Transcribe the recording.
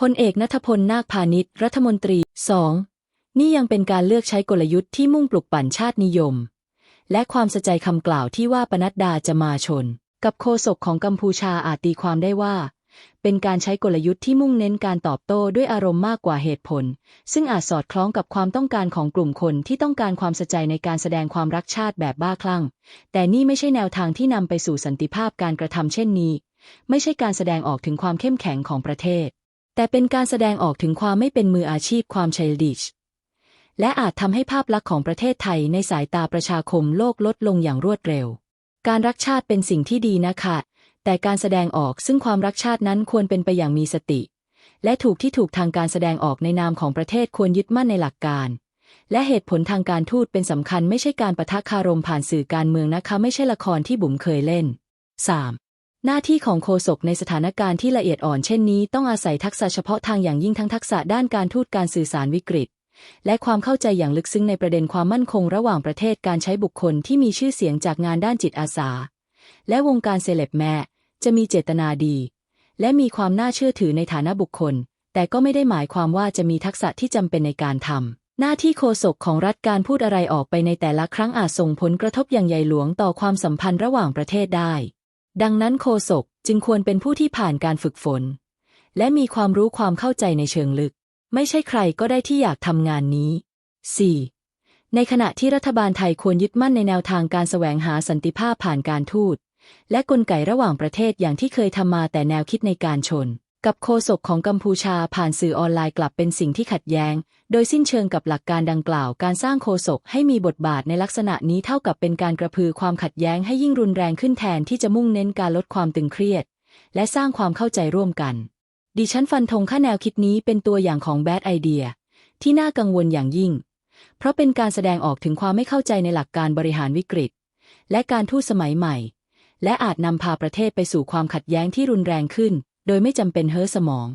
พลเอกนัทพลนาคพาณิชย์รัฐมนตรี 2. นี่ยังเป็นการเลือกใช้กลยุทธ์ที่มุ่งปลุกปั่นชาตินิยม และความสะใจคำกล่าวที่ว่าปนัดดาจะมาชน กับโฆษกของกัมพูชาอาจตีความได้ว่า เป็นการใช้กลยุทธ์ที่มุ่งเน้นการตอบโต้ด้วยอารมณ์มากกว่าเหตุผล ซึ่งอาจสอดคล้องกับความต้องการของกลุ่มคนที่ต้องการความสะใจในการแสดงความรักชาติแบบบ้าคลั่ง แต่นี่ไม่ใช่แนวทางที่นำไปสู่สันติภาพการกระทำเช่นนี้ ไม่ใช่การแสดงออกถึงความเข้มแข็งของประเทศ แต่เป็นการแสดงออกถึงความไม่เป็นมืออาชีพความเชลดิชและอาจทำให้ภาพลักษณ์ของประเทศไทยในสายตาประชาคมโลกลดลงอย่างรวดเร็ว การรักชาติเป็นสิ่งที่ดีนะคะ แต่การแสดงออกซึ่งความรักชาตินั้นควรเป็นไปอย่างมีสติ และถูกที่ถูกทางการแสดงออกในนามของประเทศควรยึดมั่นในหลักการ และเหตุผลทางการทูตเป็นสำคัญไม่ใช่การประทะคารมผ่านสื่อการเมืองนะคะ ไม่ใช่ละครที่บุ๋มเคยเล่น 3. หน้าที่ของโฆษกในสถานการณ์ที่ละเอียดอ่อนเช่นนี้ต้องอาศัยทักษะเฉพาะทางอย่างยิ่งทั้งทักษะด้านการทูตการสื่อสารวิกฤต และความเข้าใจอย่างลึกซึ้งในประเด็นความมั่นคงระหว่างประเทศการใช้บุคคลที่มีชื่อเสียงจากงานด้านจิตอาสา และวงการเซเลบแม่จะมีเจตนาดี และมีความน่าเชื่อถือในฐานะบุคคล แต่ก็ไม่ได้หมายความว่าจะมีทักษะที่จำเป็นในการทำหน้าที่โฆษกของรัฐการพูดอะไรออกไปในแต่ละครั้งอาจส่งผลกระทบอย่างใหญ่หลวงต่อความสัมพันธ์ระหว่างประเทศได้ ดังนั้นโคศกจึงควรเป็นผู้ที่ผ่านการฝึกฝน และมีความรู้ความเข้าใจในเชิงลึก ไม่ใช่ใครก็ได้ที่อยากทำงานนี้ 4. ในขณะที่รัฐบาลไทยควรยึดมั่นในแนวทางการแสวงหาสันติภาพผ่านการทูตและกลไกระหว่างประเทศอย่างที่เคยทำมาแต่แนวคิดในการชน กับโฆษกของกัมพูชาผ่านสื่อออนไลน์กลับเป็นสิ่งที่ขัดแย้ง โดยสิ้นเชิงกับหลักการดังกล่าว การสร้างโฆษกให้มีบทบาทในลักษณะนี้เท่ากับเป็นการกระพือความขัดแย้งให้ยิ่งรุนแรงขึ้นแทนที่จะมุ่งเน้นการลดความตึงเครียด และสร้างความเข้าใจร่วมกัน ดิฉันฟันธงค่าแนวคิดนี้เป็นตัวอย่างของแบดไอเดียที่น่ากังวลอย่างยิ่ง เพราะเป็นการแสดงออกถึงความไม่เข้าใจในหลักการบริหารวิกฤต และการทูตสมัยใหม่ และอาจนำพาประเทศไปสู่ความขัดแย้งที่รุนแรงขึ้น โดยไม่จำเป็นเฮ้อสมอง